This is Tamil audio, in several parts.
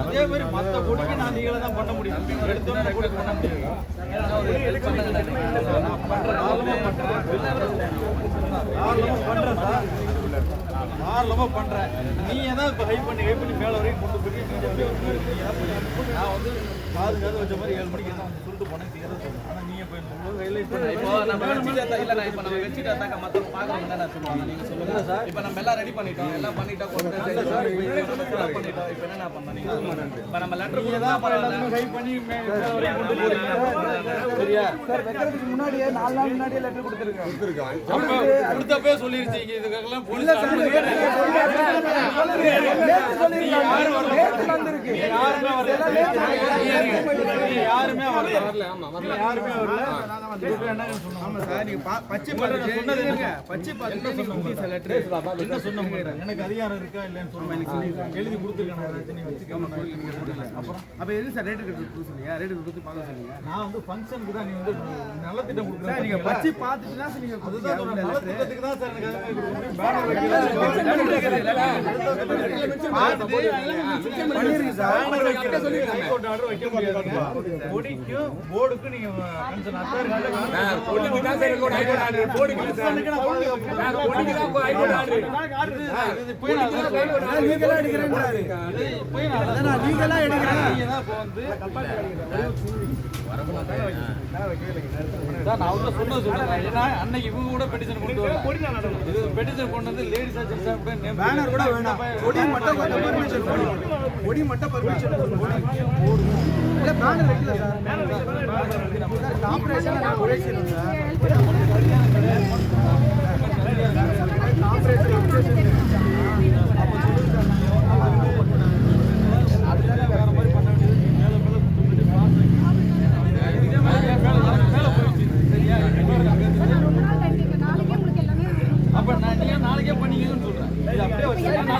அதே மாதிரி மற்ற கொடிக்கு நான் நீங்களே தான் பண்ண முடியும். எடுத்தோன்னு கூட பண்ண முடியும் நான் ஆர்வமா பண்றேன். நீ ஏதாவது இப்போ ஹை பண்ணி ஹை பண்ணி மேலே வரைக்கும் கொண்டு போய் நான் வந்து வச்ச மாதிரி ஏழு மணிக்கு சொல்லிட்டு போனேன் இப்ப நம்ம வச்சுட்டு இல்ல, நான் இப்ப நம்ம வச்சுட்டு சொல்லுவாங்க? நீங்க சொல்லுங்க. சார். இப்ப நம்ம எல்லாம் ready பண்ணிட்டோம். எல்லாம் பண்ணிட்டோம், சார், up பண்ணிட்டோம். இப்ப என்ன சொல்லுங்க. இப்ப நம்ம நீ கொடுத்தா தான் பண்ணி சரியா? சார் வைக்கிறதுக்கு முன்னாடியே நாலு நாள் முன்னாடியே லெட்டர் கொடுத்துருக்கேன் அப்ப கொடுத்தப்பே சொல்லிருச்சீங்க இதுக்கெல்லாம் போலீஸ் யாருமே வரல நீ Thank you. யாருமே வரல என்ன சார் நீங்க பச்சை பாத்து சொன்னது என்னங்க பச்சை பாத்து சொன்னீங்க லெட்டர் என்ன சொன்னீங்க எனக்கு அதிகாரம் இருக்கா இல்லன்னு சொன்னேன் எழுதி கொடுத்துருக்கேன் நான் நீ வச்சுக்காம அப்புறம் அப்ப எது சார் ரேட்டு கட்டு கொடுத்து பார்க்க சொன்னீங்க நான் வந்து ஃபங்க்ஷனுக்கு தான் நீ வந்து நல்ல திட்டம் சார் கொடுக்குறேன் நீங்க பச்சி பார்த்துட்டு தான் சார் நீங்க அதுதான் நல்ல திட்டத்துக்கு தான் சார் எனக்கு அதுவே கொடுக்க முடியும் பேனர் வைக்கல ஹைகோர்ட் ஆர்டர் வைக்க முடியாது கொடிக்கும் போர்டுக்கும் நீங்க தான் sir high court order sir. தான் ஹைகோர்ட் ஆர்டர் நீங்களா எடுக்கிறேன் சார் நான் அவர்கிட்ட சொன்னது சொல்றேன் ஏன்னா அன்னைக்கு இவங்க கூட பெட்டிஷன் கொண்டு இது பெட்டிஷன் கொண்டு வந்து லேடிஸ் கூட நேம் பேனர் கூட வேண்டாம் கொடி மட்டும் கொஞ்சம் பர்மிஷன் கொடுங்க கொடி மட்டும் பர்மிஷன் கொடுங்க இல்ல பேனர் வைக்கல சார் கார்பரேஷன் நான் ஒரே செய்யணும் சார் அப்ப நான் நீங்க நாளைக்கே பண்ணிக்கணும்னு சொல்றேன் இது அப்படியே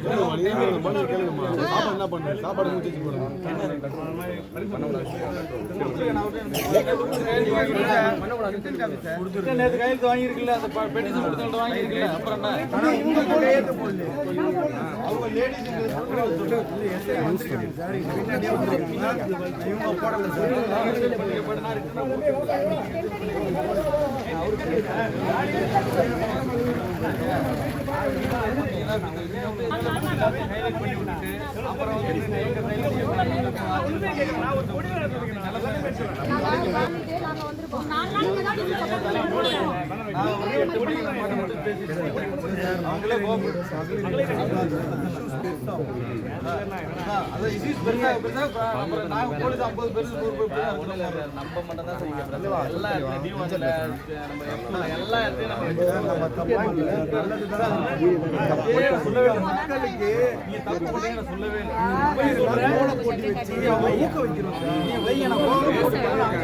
பண்ணிக்கங்க இது அப்படியே வச்சுக்கங்க மூடி நேற்று கையெழுத்து வாங்கியிருக்குல்ல அந்த பெட்டிஷன் கொடுத்தவங்க வாங்கியிருக்குல்ல அப்புறம் அவங்க லேடிஸ் போடல சார் அவங்களே கோபம் அப்புறம் நாங்க போலீஸ் ஐம்பது பேர் நூறு நம்ம மட்டும் தான் எல்லா மக்களுக்கு நீங்க தப்பு பண்ணீங்கன்னு சொல்லவே இல்லை ஊக்க வைக்கிறோம் நீ வைங்க நான் கோலம்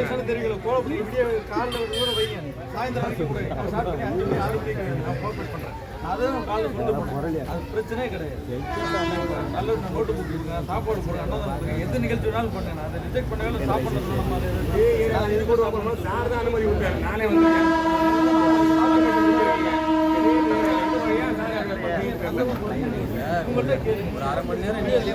போட்டு தெரியல கோலம் இப்படியே காலில் கூட வைங்க சாயந்தரம் வரைக்கும் கூட நான் ஸ்டார்ட் பண்ணி அஞ்சு மணி ஆறு மணிக்கு நான் கோஆப்ரேட் பண்றேன். அதான் காலையில் கொண்டு போனேன் அது பிரச்சனையே கிடையாது. நல்ல ஒரு நோட்டு புக் கொடுங்க சாப்பாடு போடுங்க எந்த நிகழ்ச்சி வேணாலும் பண்ணுங்க அதை ரிஜெக்ட் பண்ணவே சாப்பாடு அது இது கூட சார் தான் அனுமதி விட்டாரு நானே வந்து ஒரு அரை மணி நேரம் நீ அதுலயே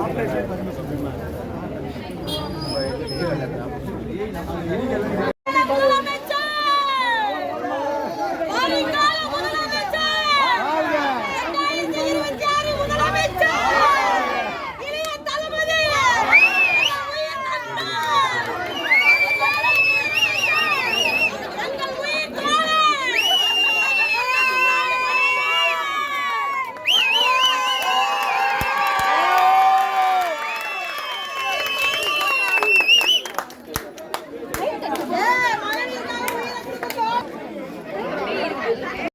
ஆப்ரேஷன் பண்ணி சொல்லுங்க